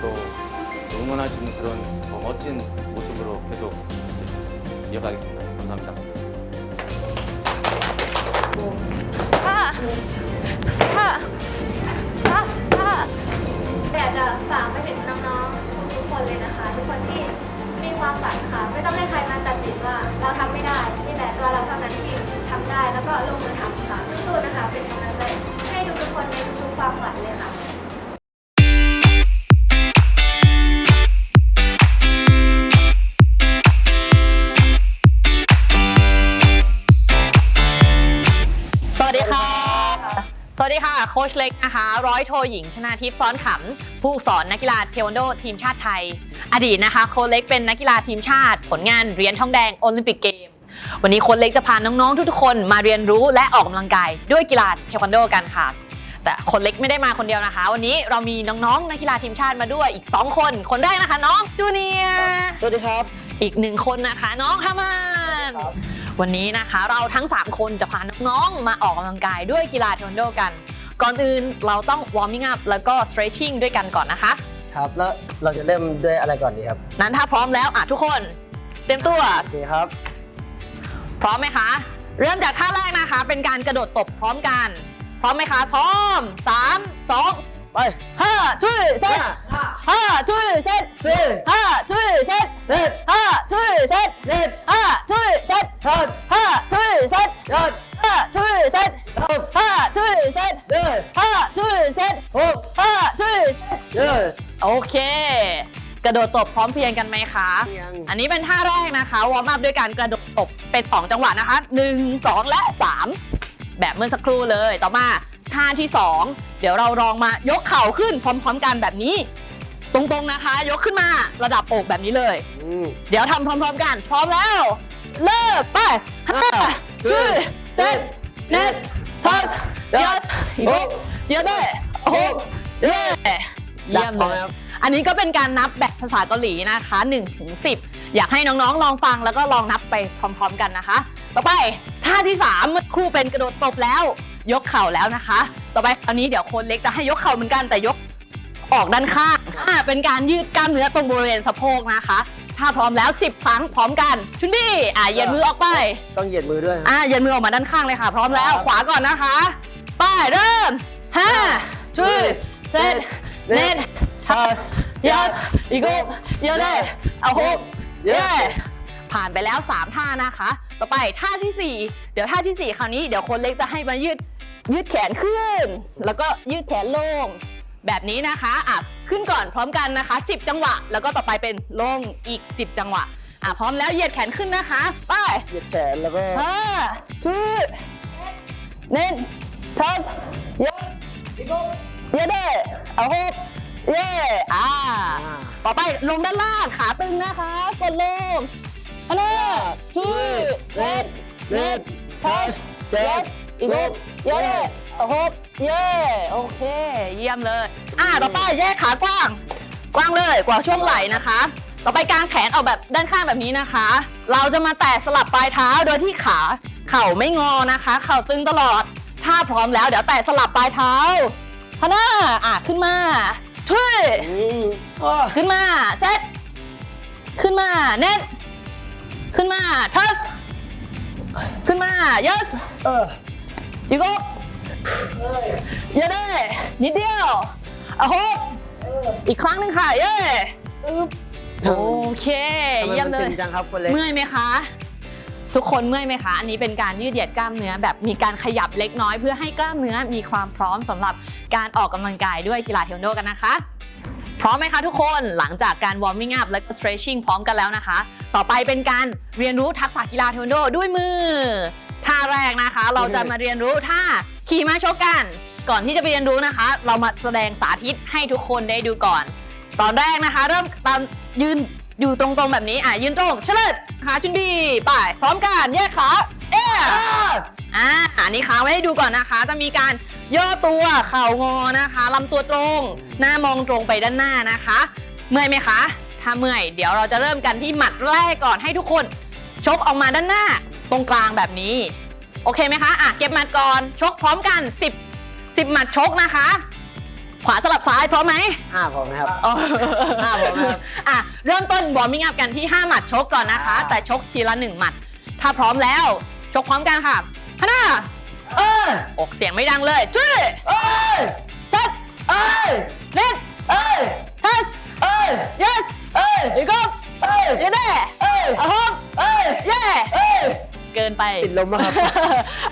또 응원할 수 있는 그런 더 멋진 모습으로 계속 이제 이어가겠습니다. 감사합니다. ค่ะค่ะค่ะค่ะ อยากจะฝากไปถึงน้องๆทุกๆคนเลยนะคะ ทุกคนที่มีความฝันค่ะ ไม่ต้องให้ใครมาตัดสินว่าเราทำไม่ได้นี่แต่ตัวเราเท่านั้นที่ทำได้แล้วก็ลงมือทำค่ะสู้ๆนะคะ เป็นกำลังใจให้ทุกๆคนในทุกๆความฝันเลยค่ะ โค้ชเล็กนะคะ ร้อยโทหญิงชนาทิพย์ซ้อนขำผู้สอนนักกีฬาเทควันโดทีมชาติไทย อดีตนะคะโค้ชเล็กเป็นนักกีฬาทีมชาติ ผลงานเหรียญทองแดงโอลิมปิกเกม วันนี้โค้ชเล็กจะพาน้องๆ ทุกๆคนมาเรียนรู้และออกกำลังกายด้วยกีฬาเทควันโดกันค่ะ แต่โค้ชเล็กไม่ได้มาคนเดียวนะคะ วันนี้เรามีน้องๆนักกีฬาทีมชาติมาด้วยอีก 2 คน คนแรกนะคะ น้องจูเนียร์สวัสดีครับ อีกหนึ่งคนนะคะ น้องฮามานครับวันนี้นะคะ เราทั้ง 3 คนจะพาน้องๆมาออกกำลังกายด้วยกีฬาเทควันโดกัน ก่อนอื่นเราต้อง warming up แล้วก็ stretching ด้วยกันก่อนนะคะ ครับ แล้วเราจะเริ่มด้วยอะไรก่อนดีครับ นั้นถ้าพร้อมแล้วอะทุกคน เตรียมตัว โอเคครับ พร้อมไหมคะ เริ่มจากท่าแรกนะคะ เป็นการกระโดดตบพร้อมกัน พร้อมไหมคะ พร้อม3 2ไปห้าช่วยเซตห้าช่วยเซตสี่ห้าช่วยเซตเสร็จห้าช่วยเซตเสร็จห้าช่วยเซตทอดห้าช่วยเซตยอดห้าช่วยเซตทบห้าช่วยเซตเดิน ห้าช่วยเซตหกห้าช่วยเซตเดินโอเค กระโดดตบพร้อมเพรียงกันไหมคะ เพียง อันนี้เป็นท่าแรกนะคะ วอร์มอัพด้วยการกระโดดตบเป็นสองจังหวะนะคะ 1 2 และ 3 แบบเมื่อสักครู่เลย ต่อมาท่าที่ 2 เดี๋ยวเราลองมายกเข่าขึ้นพร้อมๆกันแบบนี้ ตรงๆนะคะ ยกขึ้นมาระดับอกแบบนี้เลย อืม เดี๋ยวทำพร้อมๆกัน พร้อมแล้วเลิกไปห้าห้าช่ วยเซตเน็ตทัชยอดหกเยอะด้วยหกเย้เยี่ยมเลยอันนี้ก็เป็นการนับแบบภาษาเกาหลีนะคะ1ถึง10 อยากให้น้องๆ ลองฟังแล้วก็ลองนับไปพร้อม ๆ กันนะคะ ต่อไปท่าที่3เมื่อครู่เป็นกระโดดตบแล้ว ยกเข่าแล้วนะคะ ต่อไปอันนี้เดี๋ยวโคนเล็กจะให้ยกเข่าเหมือนกันแต่ยกออกด้านข้างเป็นการยืดกล้ามเนื้อตรงบริเวณสะโพกนะคะ ถ้าพร้อมแล้ว 10 ครั้งพร้อมกันชุนดี้อ่าเหยียดมือออกไป ต้องเหยียดมือด้วยครับอ่าเหยียดมือออกมาด้านข้างเลยค่ะ พร้อมแล้วครับขวาก่อนนะคะ ไป้ายเริ่มห้าช่วยเซตเน็ตทอดยอดอีกกเยอะเลยเอาหกเย้เย้ผ่านไปแล้ว 3 ท่านะคะ ต่อไปท่าทีสี่4 เดี๋ยวท่าทีสี่ 4 คราวนี้เดี๋ยวคนเล็กจะให้มายืดยืดแขนขึ้น แล้วก็ยืดแขนลง แบบนี้นะคะอะ ขึ้นก่อนพร้อมกันนะคะ 10 จังหวะ แล้วก็ต่อไปเป็นลงอีก 10 จังหวะ อะพร้อมแล้วเหยียดแขนขึ้นนะคะ ไปเหยียดแขนแล้วก็ห้าช่วยเน้นทัชเยอะเยอะได้เอาหกเย่อ่าอ่า ต่อไปลงด้านล่างขาตึงนะคะกดลงอันนี้ช่วยเซตเน็ตทัชเยอะอีกหกเยอะได้เอาหกเย่โอเค เยี่ยมเลย อ่าต่อไปแยกขากว้าง กว้างเลยกว่าช่วงไหล่นะคะ ต่อไปกางแขนออกแบบด้านข้างแบบนี้นะคะ เราจะมาแตะสลับปลายเท้าโดยที่ขาเข่าไม่งอนะคะ เข่าตึงตลอด ถ้าพร้อมแล้วเดี๋ยวแตะสลับปลายเท้าพน้าอะขึ้นมาช่วยอืมอ้อขึ้นมาเซตขึ้นมาเน็ตขึ้นมาทัชขึ้นมาเยอะเอออีกก็เยอะได้นิดเดียว อะหกอีกครั้งหนึ่งค่ะ เย้โอเคทำไมเยี่ยมมันเลตึยงจังครับคนเล็กเมื่อยไหมคะ ทุกคนเมื่อยไหมคะ อันนี้เป็นการยืดเหยียดกล้ามเนื้อแบบมีการขยับเล็กน้อยเพื่อให้กล้ามเนื้อมีความพร้อมสำหรับการออกกำลังกายด้วยกีฬาเทควันโดกันนะคะ พร้อมไหมคะทุกคนหลังจากการ warming up และ stretching พร้อมกันแล้วนะคะ ต่อไปเป็นการเรียนรู้ทักษะกีฬาเทควันโดด้วยมือท่าแรกนะคะ เราจะมาเรียนรู้ท่าขี่ม้าชกกัน ก่อนที่จะไปเรียนรู้นะคะ เรามาแสดงสาธิตให้ทุกคนได้ดูก่อน ตอนแรกนะคะ เริ่มตามยืนอยู่ตรงๆแบบนี้อะยืนตรงเฉลิดหาจุนบีไปพร้อมกันแยกขาเอ๊ะอ่าอันนี้ค้างไว้ให้ดูก่อนนะคะ จะมีการย่อตัวเข่างอนะคะลำตัวตรง หน้ามองตรงไปด้านหน้านะคะ เมื่อยไหมคะถ้าเมื่อยเดี๋ยวเราจะเริ่มกันที่หมัดแรกก่อนให้ทุกคน ชกออกมาด้านหน้า ตรงกลางแบบนี้ โอเคไหมคะอะเก็บหมัดก่อนชกพร้อมกัน 10 10หมัดชกนะคะ ขวาสลับซ้ายพร้อมไหมห้าพอไหมครับ อ๋อห้าผมนะครับอะเริ่มต้นวอร์มิ่งอัพกันที่ 5 หมัดชกก่อนนะคะ อ่า แต่ชกทีละ 1 หมัด ถ้าพร้อมแล้ว ชกพร้อมกันค่ะฮันน่าเอ้ยออกเสียงไม่ดังเลยช่วยเอ้ยชัดเอ้ยเน็ตเอ้ยทัส เอ้ย yes เอ้ย อีกครับเอ้ย เย้เด้เอ้ย อะฮบเอ้ย เย้ เอ้ย เกินไป ติดลมอะครับ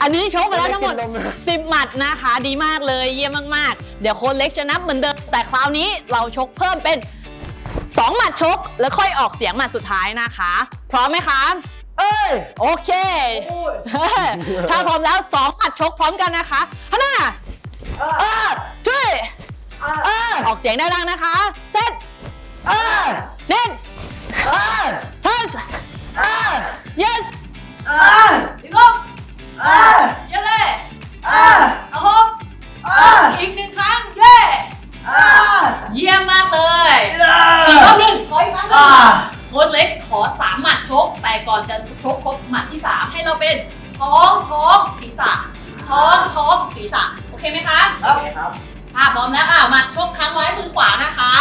อันนี้ชกไปแล้วทั้งหมดติดลมนะ10 หมัดนะคะ ดีมากเลยเยี่ยมมากๆ เดี๋ยวโค้ชเล็กจะนับเหมือนเดิม แต่คราวนี้เราชกเพิ่มเป็น 2 หมัดชก แล้วค่อยออกเสียงหมัดสุดท้ายนะคะ พร้อมไหมคะเอ้ยโอเค ถ้าพร้อมแล้ว 2 หมัดชกพร้อมกันนะคะฮันน่าเอ้ยช่วยเอ้ยออกเสียงได้ดังนะคะเซตเอ้ยเน้นเอ้ยทัสเอ้ย yes เอ้ยอีกรอบเอ้ยเย้เลยเอ้ยอะฮบเอ้ยอีกหนึ่งครั้ง เย้ เอ้ยเยี่ยมมากเลยเอ้ยอีกรอบหนึ่งขออีกครั้งหนึ่อ่างโค้ชเล็กขอสามหมัดชก แต่ก่อนจะชกครบหมัดที่สามให้เราเป็นท้องท้องศีรษะ ท้องท้องศีรษะ โอเคไหมคะ ครับครับถ้าพร้อมแล้วอ่าหมัดชกค้างไว้มือขวานะคะ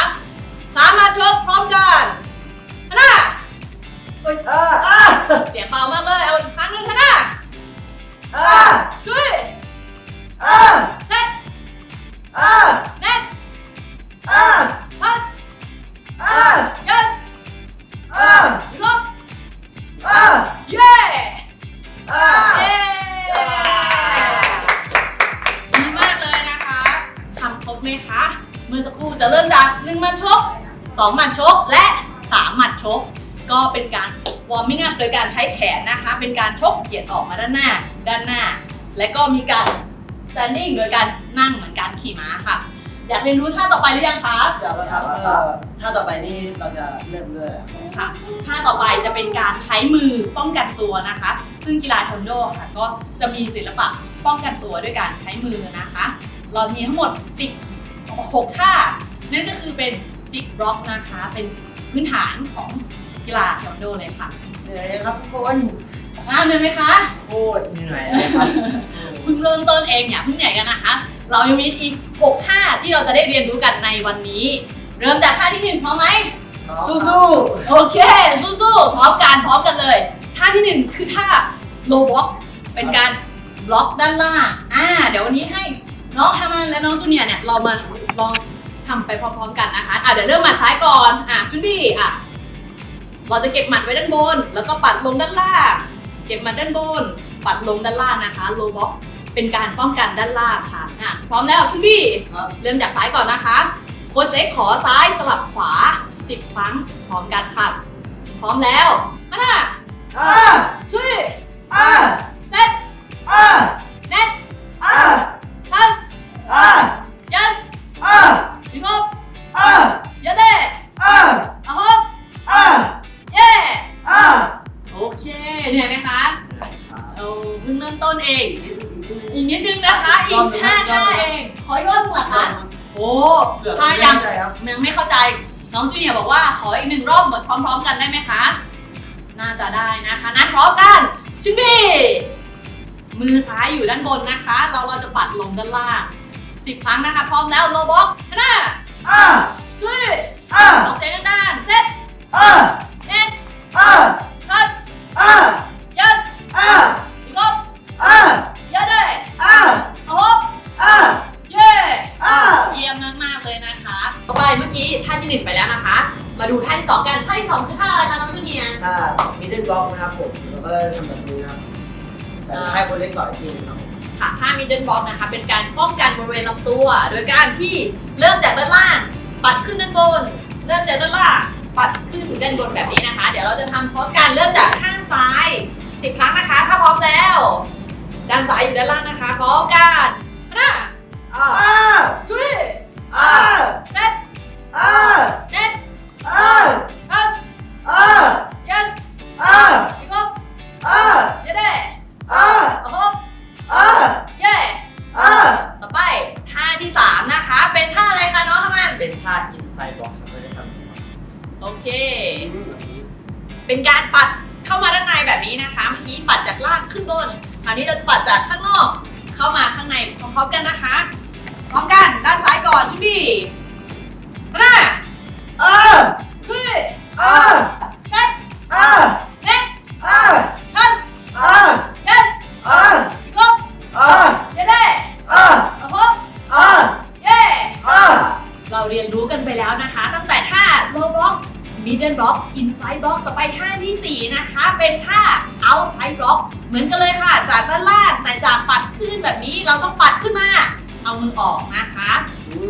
สามหมัดชกพร้อมกันฮันน่า เอ้ยเอ้ยเอ้ยเสียงเบามากเลย เอาอีกครั้งหนึ่งฮันน่าเอ้ยช่วยเอ้ย การชกเหยียดออกมาด้านหน้า ด้านหน้า และก็มีการ standing โดยการนั่งเหมือนการขี่ม้าค่ะ อยากเรียนรู้ท่าต่อไปหรือยังคะเดี๋ยวนะครับเอ่อถ้าต่อไปนี่เราจะเริ่มด้วยอะไรครับค่ะท่าต่อไปจะเป็นการใช้มือป้องกันตัวนะคะ ซึ่งกีฬาเทควันโดค่ะก็จะมีศิลปะป้องกันตัวด้วยการใช้มือนะคะ เรามีทั้งหมด 10 6 ท่า นั่นก็คือเป็นซิกบล็อกนะคะ เป็นพื้นฐานของกีฬาเทควันโดเลยค่ะเหนื่อยยังครับทุกคน อ่าเหนื่อยไหมคะ โคตรเหนื่อยเลยครับ เพิ่งเริ่มต้นเองอย่าเพิ่งเหนื่อยกันนะคะ เรายังมีอีก6ท่าที่เราจะได้เรียนรู้กันในวันนี้ เริ่มจากท่าที่หนึ่งพร้อมไหม สู้โอเค สู้ๆ พร้อมกัน พร้อมกันเลย ท่าที่หนึ่งคือท่า low block เป็นการบล็อกด้านล่าง อ่า เดี๋ยววันนี้ให้น้องฮามันและน้องจูเนียร์เนี่ย เรามาลองทำไปพร้อมๆกันนะคะ อ่าเดี๋ยวเริ่มหมัดซ้ายก่อน อะจุนบี้ อะ เราจะเก็บหมัดไว้ด้านบน แล้วก็ปัดลงด้านล่าง เก็บหมัดด้านบน ปัดลงด้านล่างนะคะ low block เป็นการป้องกันด้านล่างค่ะอะพร้อมแล้วจุนบี้ๆครับ เริ่มจากซ้ายก่อนนะคะโค้ชเล็กขอซ้ายสลับขวา 10 ครั้งพร้อมกันค่ะ พร้อมแล้วฮันน่าเอ้ยช่วยเอ้ยเซ็ตเอ้ยเน็ตเอ้ยทัสเอ้ยยันเอ้ยพิกบเอ้ย โอ้ถ้ายังยังไม่เข้าใจ น้องจูเนียร์บอกว่าขออีกหนึ่งรอบเหมือนพร้อม ๆ กันได้ไหมคะ น่าจะได้นะคะนั้นพร้อมกันจุนบี้มือซ้ายอยู่ด้านบนนะคะ เราเราจะปัดลงด้านล่างสิบครั้งนะคะ พร้อมแล้วโลบ็อกฮันน่า ตัว โดยการที่เริ่มจากด้านล่าง ปัดขึ้นด้านบน เริ่มจากด้านล่างปัดขึ้นด้านบนแบบนี้นะคะ เดี๋ยวเราจะทำพร้อมกันเริ่มจากข้างซ้ายสิครั้งนะคะ ถ้าพร้อมแล้ว ด้านซ้ายอยู่ด้านล่างนะคะ พร้อมกันห้าอ่าช่วยอะเน็ตอะเน็ตอ่าอัสอ่อ่าอีกรอ่าเยเด้อะโอ้โหอ่า เค เป็นการปัดเข้ามาด้านในแบบนี้นะคะ เมื่อกี้ปัดจากล่างขึ้นบน คราวนี้เราจะปัดจากข้างนอก เข้ามาข้างในพร้อมๆกันนะคะ พร้อมกัน ด้านซ้ายก่อนพี่พี่หน้าเออช่วยเออ ต่อไปท่าที่ 4 นะคะ เป็นท่า outside block เหมือนกันเลยค่ะ จากด้านล่างแต่จากปัดขึ้นแบบนี้เราต้องปัดขึ้นมา เอามือออกนะคะ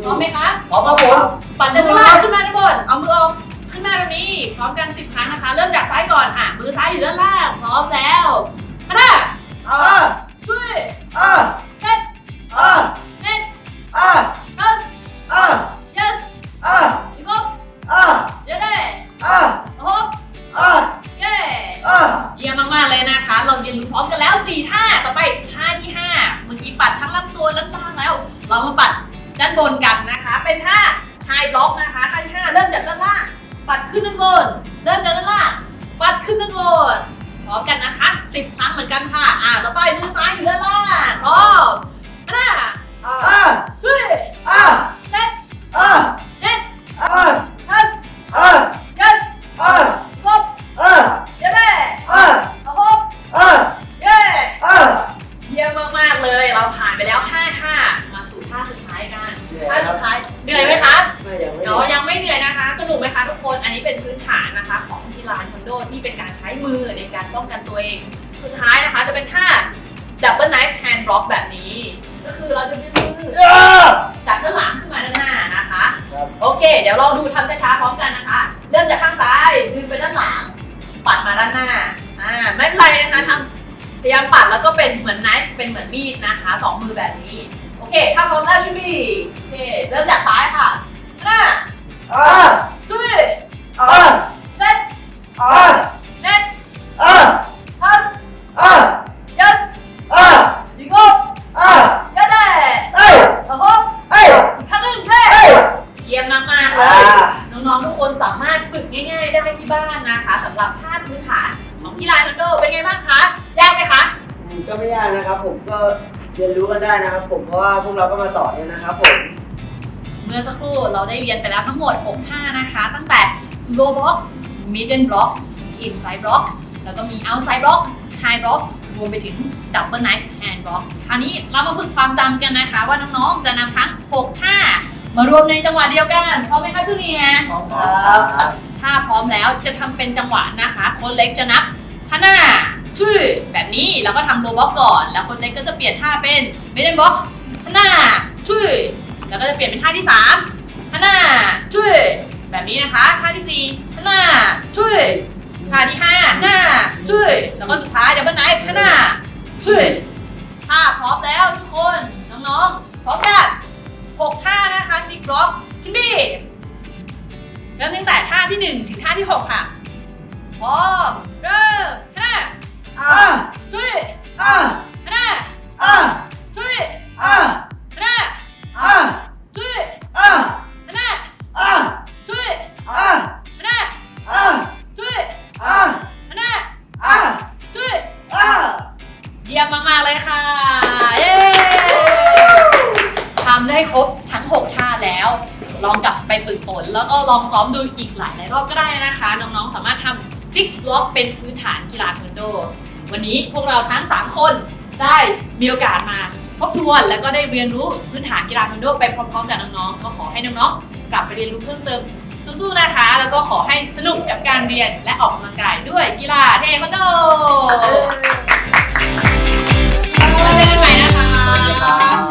พร้อมไหมคะพร้อมครับผมปัดจากด้านล่างขึ้นมาด้านบน เอามือออกขึ้นมาแบบนี้พร้อมกัน10ครั้งนะคะ เริ่มจากซ้ายก่อนอะมือซ้ายอยู่ด้านล่างพร้อมแล้วคณะเออ เริ่มจากด้านล่างปัดขึ้นด้านบนพร้อมกันนะคะ10ครั้งเหมือนกันค่ะ อ่าต่อไปมือซ้ายอยู่ด้านล่างพร้อมห้าเออช่วยเออเซ็ตเออ คะทุกคนอันนี้เป็นพื้นฐานนะคะ ของกีฬาเทควันโดที่เป็นการใช้มือในการป้องกันตัวเอง สุดท้ายนะคะจะเป็นท่า double knife hand block แบบนี้ ก็คือเราจะดึงมือเออจากด้านหลังขึ้นมาด้านหน้านะคะครับโอเค เดี๋ยวเราดูทำช้าๆพร้อมกันนะคะ เริ่มจากข้างซ้ายดึงไปด้านหลัง ปัดมาด้านหน้าอ่าไม่เป็นไรนะคะทำพยายามปัดแล้วก็เป็นเหมือนไนฟ์เป็นเหมือนมีดนะคะสองมือแบบนี้ โอเค ถ้าพร้อมแล้วช่วยบีโอเค เริ่มจาก ผมเพราะว่าพวกเราก็มาสอนเนี่ยนะครับผมเมื่อสักครู่เราได้เรียนไปแล้วทั้งหมด 6 ท่านะคะ ตั้งแต่ low block middle block inside block แล้วก็มี outside block high block รวมไปถึง double knife hand block คราวนี้เรามาฝึกความจำกันนะคะ ว่าน้องๆ จะนำทั้ง 6 ท่ามารวมในจังหวะเดียวกันพร้อมไหมคะจูเนียร์พร้อมครับถ้าพร้อมแล้วจะทำเป็นจังหวะนะคะคนเล็กจะนับห้าหน้า ชื่อแบบนี้แล้วก็ทำโลบล็อกก่อน แล้วคนเล็กก็จะเปลี่ยนท่าเป็นเมเดนบล็อกหน้าชื่อแล้วก็จะเปลี่ยนเป็นท่าที่3หน้าชื่อแบบนี้นะคะ ท่าที่4หน้าชื่อท่าที่5หน้าชื่อแล้วก็สุดท้ายเดี๋ยวเป็นไหนหน้าชื่อท่าพร้อมแล้วทุกคนน้องๆพร้อมกัน6ท่านะคะซิกล็อกขึ้นบีเริ่มตั้งแต่ท่าที่ 1 ถึงท่าที่ 6 ค่ะพร้อมเริ่มหน้า ลองซ้อมดูอีกหลายหลายรอบก็ได้นะคะ น้องๆ สามารถทำซิกบล็อกเป็นพื้นฐานกีฬาเทควันโด วันนี้พวกเราทั้ง 3 คนได้มีโอกาสมาพบทวนแล้วก็ได้เรียนรู้พื้นฐานกีฬาเทควันโดไปพร้อมๆ กับน้องๆ ก็ขอให้น้องๆ กลับไปเรียนรู้เพิ่มเติมสู้ๆ นะคะ แล้วก็ขอให้สนุกกับการเรียนและออกกำลังกายด้วยกีฬาเทควันโดเจอกันใหม่นะคะ